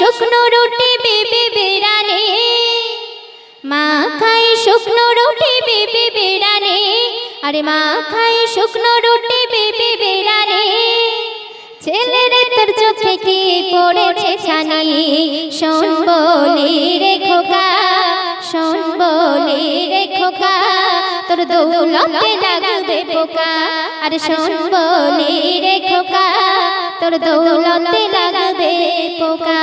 শুকনো রুটি বেবি বেড়ানে মা খাই শুকনো রুটি বেবি বেড়ানে আরে মা খাই শুকনো রুটি বেবি বেড়ানে ছেলের তোর চোখে কি পড়েছে ছানি? শোন বলি রে খোকা, শোন বলি রে খোকা, তোর দৌলতে লাগবে পোকা। আর শোন বলি রে খোকা, তোর দৌলতে লাগবে পোকা।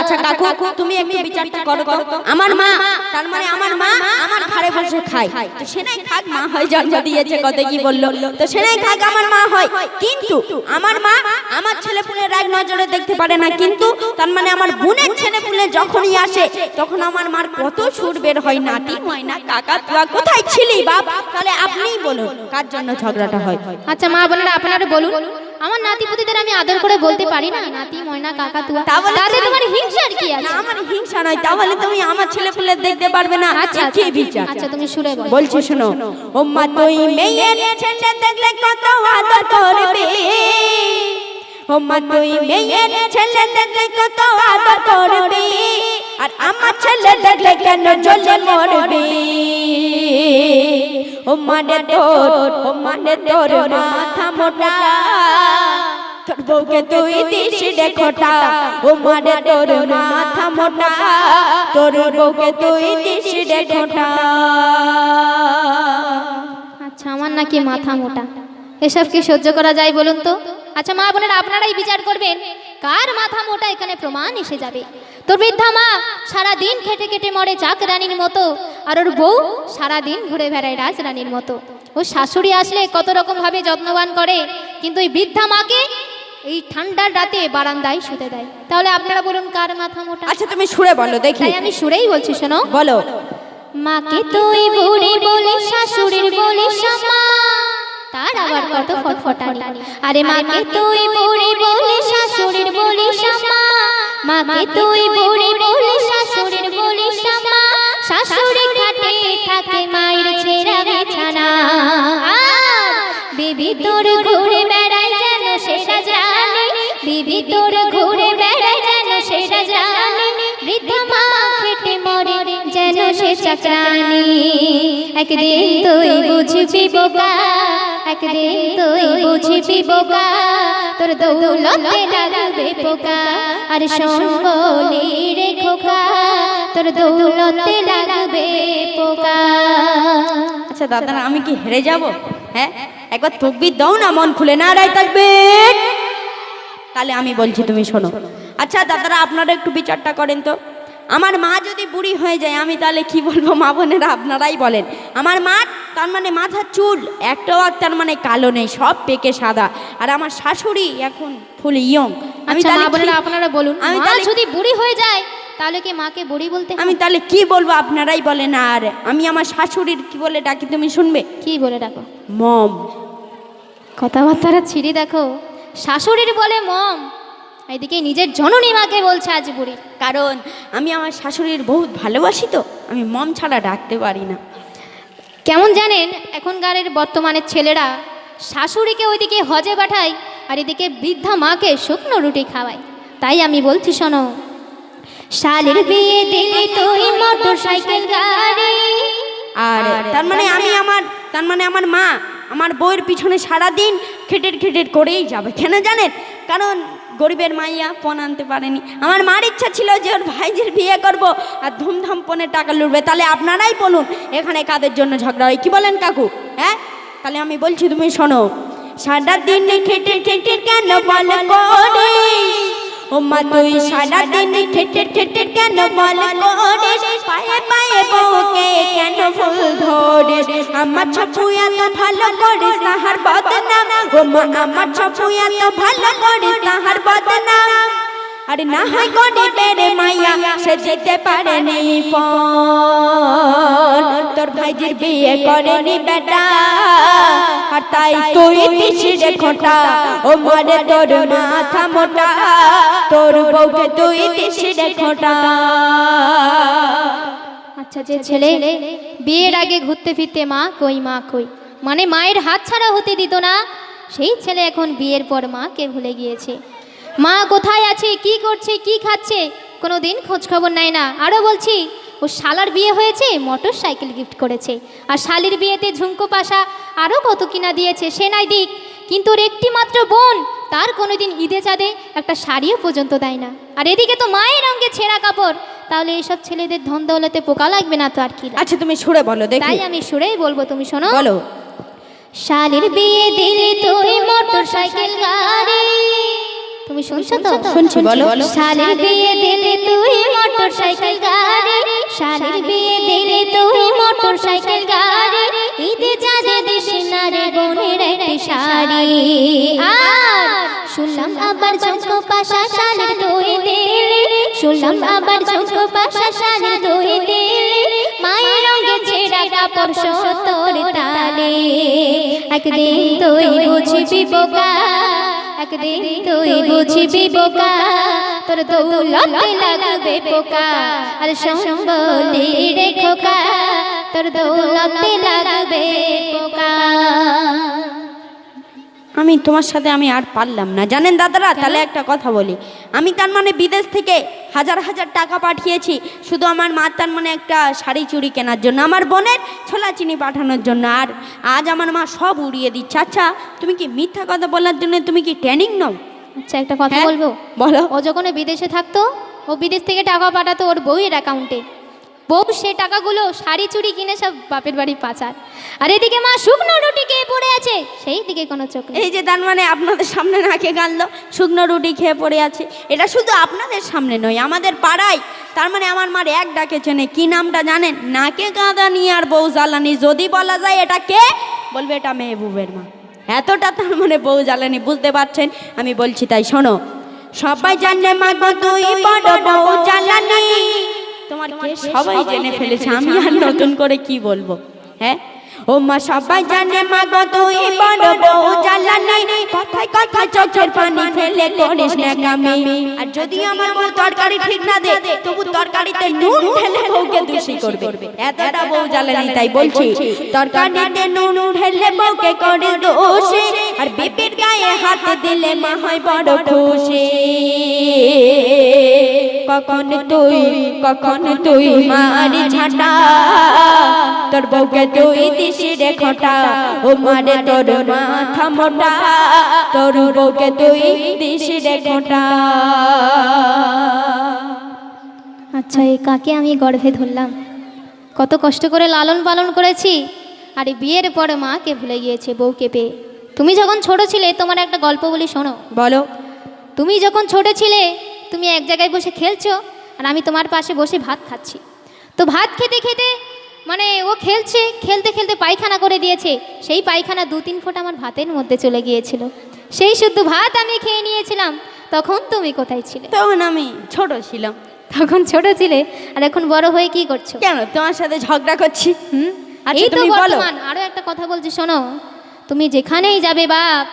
আচ্ছা কাকু তুমি একটু বিচারটা করো তো। আমার মা তার মানে আমার মা আমার ঘরে বসে খায়। তো সেনাই খাক মা হয় জন্ম দিয়েছে কত কি বলল? তো সেনাই খাক আমার মা হয়। কিন্তু আমার মা আমার ছেলে পুলের এক নজরে দেখতে পারে না। কিন্তু তার মানে আমার বোনের ছেলে পুলে যখনই আসে তখন আমার মার কত সুর বের হয় নাতি ময়না কাকা তুয়া কোথায় ছিলি বাপ? তাহলে আপনিই বলুন কার জন্য ঝগড়াটা হয়। আচ্ছা মা বোনেরা আপনারা বলুন। আমার নাতিপুতিদের আমি আদর করে বলতে পারি না? নাতি ময়না কাকা তুয়া। তাহলে তোমার হিংসার কি আছে? আমার হিংসা নয়। তাহলে তুমি আমার ছেলে পুলে দেখতে পারবে না। আচ্ছা কি আচ্ছা, বিচার? আচ্ছা তুমি শুনে বল। বলছি শোনো। ও মা তুই মেয়ের ছেলে দেখলে কত আদর করবে? ও মা তুই মেয়ের ছেলে দেখলে কত আদর করবে? আর আমার ছেলে দেখলে কেন জ্বলে মরবে? ও মানে তোর ও মানে তোর মাথা মোটা তোর বউকে তুই দিস দেখোটা ও মানে তোর মাথা মোটা। তোর বউকে তুই দিস দেখোটা আচ্ছা আমার নাকি মাথা মোটা। এসব কি সহ্য করা যায় বলুন তো? আচ্ছা মা বোনেরা, আপনারাই বিচার করবেন। কার মাথা মোটা, এখানে প্রমাণ এসে যাবে। তোর বৃদ্ধা মা সারা দিন খেটে খেটে মরে চাক রানীর মতো, আর ওর বউ সারা দিন ঘুরে বেড়ায় রাজরানীর মতো। ও শাশুড়ি আসলে কত রকম ভাবে যত্নবান করে, কিন্তু ওই বৃদ্ধা মাকে এই ঠান্ডার রাতে বারান্দায় শুতে দেয়। তাহলে আপনারা বলুন কার মাথা মোটা? আচ্ছা তুমি সুরে বলো দেখি। তাই আমি সুরেই বলছি শোনো। বলো। মাকে তুই বুড়ি বলে শাশুড়ির বলে শামা তার আবার কত ফটফটানি। আরে মাকে তুই বুড়ি বলে শাশুড়ির বলে শামা মাকে তুই চাকরানি একদিন তুই বুঝবি বোকা, একদিন তুই বুঝবি বোকা, তোর দৌলতে লাগবে পোকা, আর শোন বলি রে খোকা, তোর দৌলতে লাগবে পোকা। আচ্ছা দাদা, আমি কি হেরে যাব? হ্যাঁ? একবার তকবির দাও না, মন খুলে। না, রায় থাকবে তাহলে আমি বলছি, তুমি শোনো। আচ্ছা দাদারা, আপনারা একটু বিচারটা করেন তো। আমার মা যদি বুড়ি হয়ে যায় আমি তাহলে কি বলব? মা বোনেরা আপনারাই বলেন। আমার মা তার মানে মাথার চুল একটাও আর তার মানে কালো নেই সব পেকে সাদা। আর আমার শাশুড়ি এখন ফুল ইয়ং। আমি আচ্ছা তাহলে বোনেরা আপনারা বলুন। আমি তাহলে- যদি বুড়ি হয়ে যায় তাহলে কি মাকে বুড়ি বলতে আমি তাহলে কি বলব? আপনারাই বলেন। আর আমি আমার শাশুড়ির কি বলে ডাকি তুমি শুনবে? কি বলে ডাকো? মম। কথাবার্তারা ছিঁড়ি দেখো। শাশুড়ির বলে মম। এদিকে নিজের জননী মাকে বলছে আজ বুড়ি। কারণ আমি আমার শাশুড়ির বহুত ভালোবাসি তো আমি মম ছাড়া ডাকতে পারি না। কেমন জানেন এখনকারের বর্তমানের ছেলেরা শাশুড়িকে ওইদিকে হজে পাঠায় আর এদিকে বৃদ্ধা মাকে শুকনো রুটি খাওয়ায়। তাই আমি বলছি শোনো শালের বিয়ে দিলি তুই মোটর সাইকেল গাড়ি। আর তার মানে আমি আমার তার মানে আমার মা আমার বউয়ের পিছনে সারা দিন খেটের খেটের করেই যাবে। কেন জানেন? কারণ গরিবের মাইয়া পণ আনতে পারেনি। আমার মার ইচ্ছা ছিল যে ওর ভাইজির বিয়ে করব আর ধুমধাম পণে টাকা লুটবে। তাহলে আপনারাই বলুন, এখানে কাদের জন্য ঝগড়া হয়? কী বলেন কাকু? হ্যাঁ? তাহলে আমি বলছি, তুমি শোনো। সারাদিন খেটে খেটে কেন বল করে ও মা তুই সারা দিন খেটে খেটে কেন বল করে পায়ে পায়ে বউকে কেন ফুল ধরে আমার ছপুয়া তো ভালো করিস তাহার বদনাম। ও মা আমার ছপুয়া তো ভালো করিস তাহার বদনাম। আরে না হয় গরিবের মাইয়া সে যেতে পারেনি পন তোর ভাইজির বিয়ে করেনি বেটা। তাই তুই পিছিয়ে খোটা, ও মারে তোর মাথা মোটা। তোর বউকে তুই পিছিয়ে খোটা। আচ্ছা যে ছেলে বিয়ের আগে ঘুরতে ফিরতে মা কই মা কই? মানে মায়ের হাত ছাড়া হতে দিত না। সেই ছেলে এখন বিয়ের পর মাকে ভুলে গিয়েছে। মা কোথায় আছে, কি করছে, কি খাচ্ছে কোনো দিন খোঁজ খবর নেয় না। আরও বলছি ও শালার বিয়ে হয়েছে মোটর সাইকেল গিফট করেছে। আর শালির বিয়েতে ঝুমকো পাশা আরও কত কিনা দিয়েছে সে নাই দিক। কিন্তু ওর একটি মাত্র বোন তার কোনোদিন ঈদে চাঁদে একটা শাড়িও পর্যন্ত দেয় না। আর এদিকে তো মায়ের রঙে ছেঁড়া কাপড়। তাহলে এইসব ছেলেদের ধন দৌলতে পোকা লাগবে না তো আর কি আচ্ছা তুমি সুরে বলো তাই আমি সুরেই বলব তুমি শোনো। বলো। শালির বিয়ে দিলে তুই মোটর সাইকেল গাড়ি। তুমি শুনছো তো? শুনছি, বলো। শালির বিয়ে দিলে তুই মোটর সাইকেল গাড়ি। শালির বিয়ে দিলে তুই মোটর সাইকেল গাড়ি। ঈদে চাঁদে দেশে নারে বোনের একটি শাড়ি। আর শুনলাম আবার ঝুঁকো পাশা শালির তুই দিলে। শুনলাম আবার ঝুঁকো পাশা শালির তুই দিলে। মায়ের রঙে ছেঁড়া কাপড় সতর তালে। একদিন তুই বুঝবি বোকা। একদিন তুই বুঝবি বোকা? তোর দৌলতে লাগবে পোকা। আর সম্বলি রে খোকা, তোর দৌলতে লাগবে পোকা। আমি তোমার সাথে আমি আর পারলাম না। জানেন দাদারা তাহলে একটা কথা বলি। আমি তার মানে বিদেশ থেকে হাজার হাজার টাকা পাঠিয়েছি শুধু আমার মা তার মানে একটা শাড়ি চুড়ি কেনার জন্য আমার বোনের ছোলা চিনি পাঠানোর জন্য। আর আজ আমার মা সব উড়িয়ে দিচ্ছে। আচ্ছা তুমি কি মিথ্যা কথা বলার জন্য তুমি কি ট্রেনিং নাও? আচ্ছা একটা কথা হ্যাঁ? বলব। বলো। ও যখন বিদেশে থাকতো ও বিদেশ থেকে টাকা পাঠাতো ওর বউয়ের অ্যাকাউন্টে বউ সে টাকাগুলো শাড়ি চুড়ি কিনে সব বাপের বাড়ি পাচার। আর এদিকে মা শুকনো রুটি খেয়ে পড়ে আছে, সেই দিকে কোনো চোখ এই যে তার মানে আপনাদের সামনে নাকে গানলো শুকনো রুটি খেয়ে পড়ে আছে। এটা শুধু আপনাদের সামনে নয়, আমাদের পাড়ায়। তার মানে আমার মার এক ডাকে চেনে, কি নামটা জানেন? নাকে কাঁদা নিয়ে আর বউ জ্বালানি, যদি বলা যায় এটা কে? বলবে এটা মেহবুবের মা। এতটা তার মানে বউ জ্বালানি, বুঝতে পারছেন? আমি বলছি তাই, শোনো। সবাই জানে মা তুই বড় বউ জ্বালানি। তোমার কে সবাই জেনে ফেলেছে আমি আর নতুন করে কি বলব? হ্যাঁ? ও মা সবাই জানে মা গো তুই বড় বউ জ্বালানি। কথায় কথায় চোখের পানি ফেলে করিস না কামি। আর যদি আমার বউ তরকারি ঠিক না দে তবু তরকারিতে নুন ঢেলে বউকে দোষী করবে। এতটা বউ জ্বালানি তাই বলছি তরকারিতে নুন ঢেলে বউকে করে দোষী। আর বিপির গায়ে হাত দিলে মা হয় বড় খুশি। কখন তুই কখন তুই মারি ঝাঁটা? তোর বউকে তুই দিশি রে খোটা ও মারে তোর মাথা মোটা। তোর বউকে তুই দিশি রে খোটা। আচ্ছা এই কাকে আমি গর্ভে ধরলাম? কত কষ্ট করে লালন পালন করেছি। আর এই বিয়ের পরে মাকে ভুলে গিয়েছে বউকে পেয়ে। তুমি যখন ছোট ছিলে তোমার একটা গল্প বলি শোনো। বলো। তুমি যখন ছোট ছিলে তুমি এক জায়গায় বসে খেলছো আর আমি তোমার পাশে বসে ভাত খাচ্ছি। তো ভাত খেতে খেতে মানে ও খেলছে খেলতে খেলতে পায়খানা করে দিয়েছে। সেই পায়খানা দু তিন ফোঁটা আমার ভাতের মধ্যে চলে গিয়েছিল। সেই শুদ্ধ ভাত আমি খেয়ে নিয়েছিলাম। তখন তুমি কোথায় ছিলে? তখন আমি ছোট ছিলাম। তখন ছোট ছিলে? আর এখন বড় হয়ে কি করছ? কেন? তোমার সাথে ঝগড়া করছি। হুম? আচ্ছা, এই তো তুমি বলো। বর্তমান। আরও একটা কথা বলছি শোনো। তুমি যেখানেই যাবে বাপ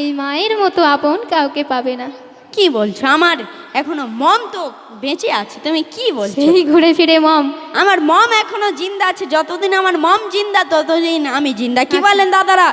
এই মায়ের মতো আপন কাউকে পাবে না। কি বলছো? আমার এখনও মম তো বেঁচে আছে তুমি কি বলছো? সেই ঘুরে ফিরে মম। আমার মম এখনও জিন্দা আছে যতদিন আমার মম জিন্দা ততদিন আমি জিন্দা। কি বলেন দাদারা?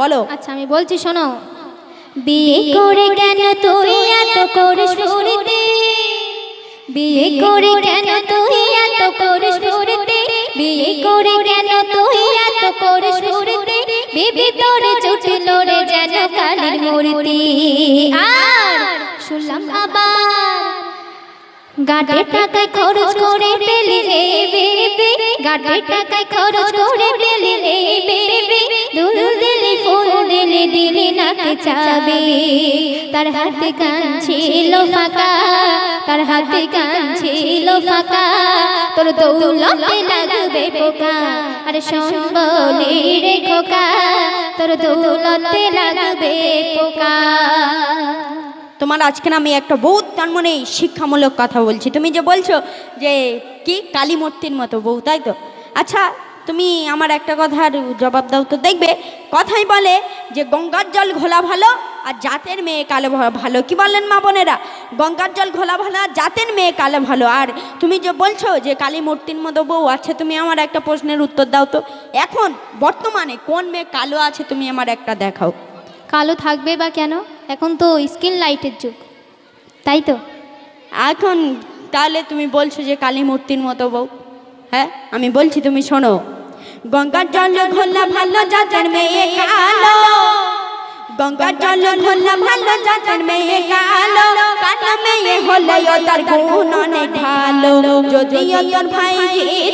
বলো। আচ্ছা আমি বলছি শোনো। বিয়ে করে কেন তুই এত করিস ফুরিতে বিয়ে করে কেন তুই এত করিস ফুরিতে বিয়ে করে কেন তুই এত করিস ফুরিতে বেবি তোরে চুটল রে যেন কালির মূর্তি। আর শুনলাম আবার গাটের টাকায় খরচ করে পেলি রে বেবি গাটের টাকায় খরচ করে পেলি রে বেবি দুল দিলি, ফুল দিলি দিলি নাকে চাবি। তার হাতে কান ছিল ফাঁকা, তার হাতে কান ছিল ফাঁকা। তোর দৌলতে লাগবে পোকা, আর সম্বলি রে খোকা। তোর দৌলতে লাগবে পোকা। তোমার আজকে আমি একটা বহুত তার মানে শিক্ষামূলক কথা বলছি। তুমি যে বলছো যে কি? কালী মূর্তির মতো বউ, তাই তো? আচ্ছা তুমি আমার একটা কথার জবাব দাও তো। দেখবে, কথাই বলে যে গঙ্গার জল ঘোলা ভালো আর জাতের মেয়ে কালো ভালো। কি বললেন মা বোনেরা? গঙ্গার জল ঘোলা ভালো আর জাতের মেয়ে কালো ভালো। আর তুমি যে বলছো যে কালী মূর্তির মতো বউ আছে তুমি আমার একটা প্রশ্নের উত্তর দাও তো। এখন, বর্তমানে কোন মেয়ে কালো আছে তুমি আমার একটা দেখাও। কালো থাকবে বা কেন? এখন তো স্কিন লাইটের যুগ, তাই তো? এখন তাহলে তুমি বলছো যে কালী মূর্তির মতো বউ। হ্যাঁ আমি বলছি তুমি শোনো। গঙ্গার জল ঘোলা ভালো জাতের মেয়ে কালো। গঙ্গার জল ঘোলা ভালো জাতের মেয়ে কালো। কালো মেয়ে হলে তার গুণ অনেক ভালো। যদিও তোর ভাই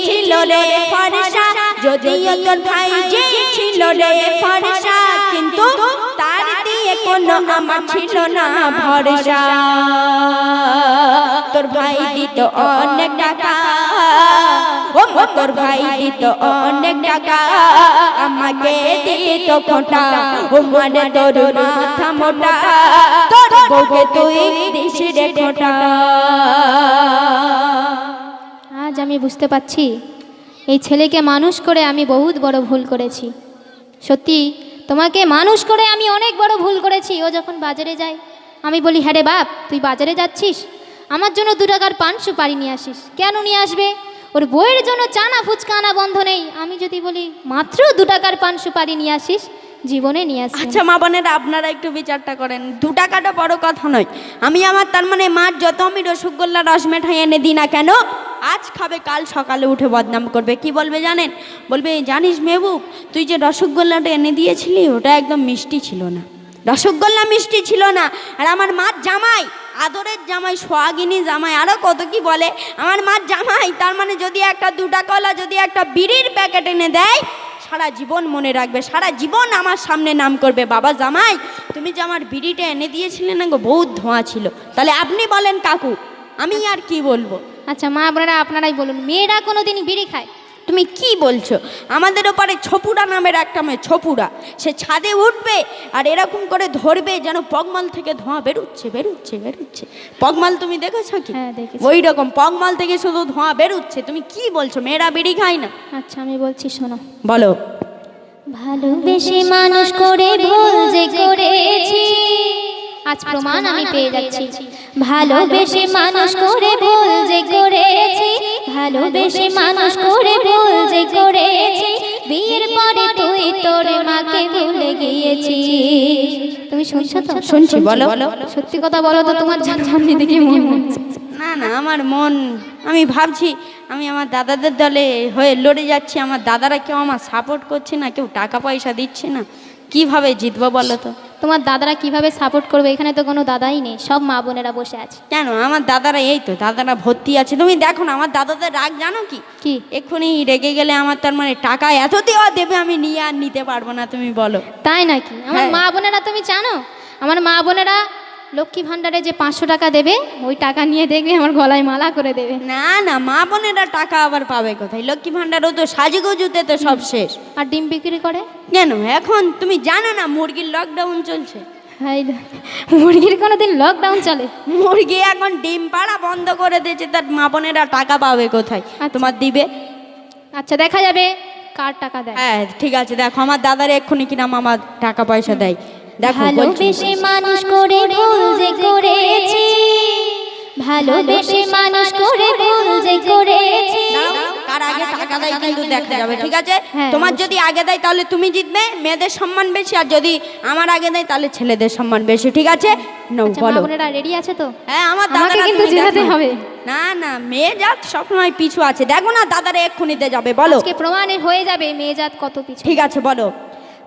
ছিল রে ফরসা, যদিও তোর ভাই ছিল রে ফরসা, কিন্তু কোনো আমার ছিল না ভরসা। তোর ভাই দিত অনেক টাকা। তোর ভাই দিত অনেক টাকা। আমাকে দিত খোটা। ও মানে তোর মাথা মোটা। তোর বউকে তুই রে খোটা। আজ আমি বুঝতে পারছি, এই ছেলেকে মানুষ করে আমি বহুত বড় ভুল করেছি। সত্যি তোমাকে মানুষ করে আমি অনেক বড় ভুল করেছি। ও যখন বাজারে যায়, আমি বলি হ্যাঁ রে বাপ, তুই বাজারে যাচ্ছিস? আমার জন্য দু টাকার পান সুপারি নিয়ে আসিস। কেন নিয়ে আসবে? ওর বইয়ের জন্য চানা ফুচকা আনা বন্ধ নেই। আমি যদি বলি, মাত্র দু টাকার পান সুপারি নিয়ে আসিস? জীবনে নিয়ে আসিস আচ্ছা মা বোনেরা, আপনারা একটু বিচারটা করেন। দু টাকাটা বড় কথা নয়। আমি আমার তার মানে মার যত আমি রসগোল্লা রস মেঠাই এনে দিই না কেন, আজ খাবে, কাল সকালে উঠে বদনাম করবে। কি বলবে জানেন? বলবে, জানিস মেহবুব, তুই যে রসগোল্লাটা এনে দিয়েছিলি, ওটা একদম মিষ্টি ছিল না। রসগোল্লা মিষ্টি ছিল না। আর আমার মার জামাই, আদরের জামাই, সোহাগিনী জামাই আরও কত কি বলে? আমার মার জামাই, তার মানে যদি একটা দুটা কলা, যদি একটা বিড়ির প্যাকেট এনে দেয় সারা জীবন মনে রাখবে, সারা জীবন আমার সামনে নাম করবে, বাবা জামাই, তুমি যে আমার বিড়িটা এনে দিয়েছিলে না গো, বহুত ধোঁয়া ছিল। তাহলে আপনি বলেন কাকু, আমি আর কি বলব? আচ্ছা মা, আপনারা, আপনারাই বলুন, মেয়েরা কোনো দিন বিড়ি খায়? তুমি কি বলছো? আমাদের ওপারে ছপুরা নামের একটা মেয়ে ছপুরা। সে ছাদে উঠবে আর এরকম করে ধরবে যেন পগমাল থেকে ধোঁয়া বেরোচ্ছে বেরোচ্ছে বেরোচ্ছে। পগমাল তুমি দেখেছ কি? হ্যাঁ, ওই রকম পগমাল থেকে শুধু ধোঁয়া বেরোচ্ছে। তুমি কি বলছো? মেয়েরা বিড়ি খায় না। আচ্ছা আমি বলছি শোনো। বলো। ভালোবেসে মানুষ করে ভুল যে করেছি আজ প্রমাণ আমি পেয়ে যাচ্ছি। ভালোবেসে মানুষ করে ভুল যে করেছি ভালোবেসে মানুষ করে ভুল যে করেছি বিয়ের পরে তুই তোর মাকে ভুলে গিয়েছিস। তুমি শুনছো তো? শুনছি, বলো। বলো। সত্যি কথা বলো তো তোমার জানি দেখে মন হচ্ছে। না না আমার মন আমি ভাবছি আমি আমার দাদাদের দলে হয়ে লড়ে যাচ্ছি আমার দাদারা কেউ আমার সাপোর্ট করছে না কেউ টাকা পয়সা দিচ্ছে না কীভাবে জিতবো বলো তো? তোমার দাদারা কীভাবে সাপোর্ট করবে? এখানে তো কোনো দাদাই নেই সব মা বোনেরা বসে আছে। কেন? আমার দাদারা এই তো দাদারা ভর্তি আছে। তুমি দেখো না আমার দাদাদের রাগ জানো কি? কি? এক্ষুনি রেগে গেলে আমার তার মানে টাকা এত দেওয়া দেবে আমি নিয়ে আর নিতে পারব না তুমি বলো। তাই নাকি? আমার হ্যাঁ। মা বোনেরা তুমি জানো? আমার মা বোনেরা লক্ষ্মী ভাণ্ডারে যে পাঁচশো টাকা দেবে ওই টাকা নিয়ে দেখবে আমার গলায় মালা করে দেবে। না না মা বোনেরা টাকা আবার পাবে কোথায়? লক্ষ্মী ভাণ্ডারও তো সাজুগুজুতে তো সব শেষ। আর ডিম বিক্রি করে? কেন? এখন তুমি জানো না মুরগির লকডাউন চলছে। হাই মুরগির কোনো দিন লকডাউন চলে? মুরগি এখন ডিম পাড়া বন্ধ করে দিয়েছে তার মা বোনেরা টাকা পাবে কোথায়? আচ্ছা। তোমার দিবে? আচ্ছা দেখা যাবে কার টাকা দেয়? হ্যাঁ ঠিক আছে দেখো আমার দাদার এক্ষুনি কিনা আমার টাকা পয়সা দেয়। দেখো। ভালোবেসে মানুষ করে ভুল যে করেছি। ভালোবেসে মানুষ করে ভুল যে করেছি। আগে টাকা দেয় কিন্তু দেখা যাবে ঠিক আছে? হ্যাঁ, তোমার যদি আগে দেয় তাহলে তুমি জিতবে মেয়েদের সম্মান বেশি আর যদি আমার আগে দেয় তাহলে ছেলেদের সম্মান বেশি ঠিক আছে? আচ্ছা বলো। রেডি আছে তো? হ্যাঁ আমার কিন্তু জেতাতে। হবে। না না মেয়ে জাত সবসময় পিছু আছে। দেখো না দাদারা এক্ষুনিতে যাবে বলো। প্রমাণে হয়ে যাবে মেয়েজাত কত পিছু। ঠিক আছে বলো।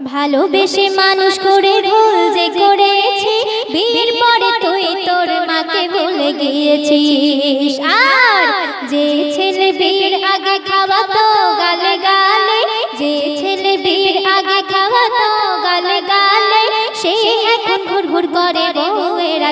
ভালোবেসে মানুষ করে ভুল যে করেছি বিয়ের পরে তুই তোর মাকে ভুলে গিয়েছিস। আর যে ছেলে বিয়ের আগে খাওয়াতো গালে গালে, যে ছেলে বিয়ের আগে খাওয়াতো গালে গালে, সে এখন ঘুর ঘুর করে বউয়েরা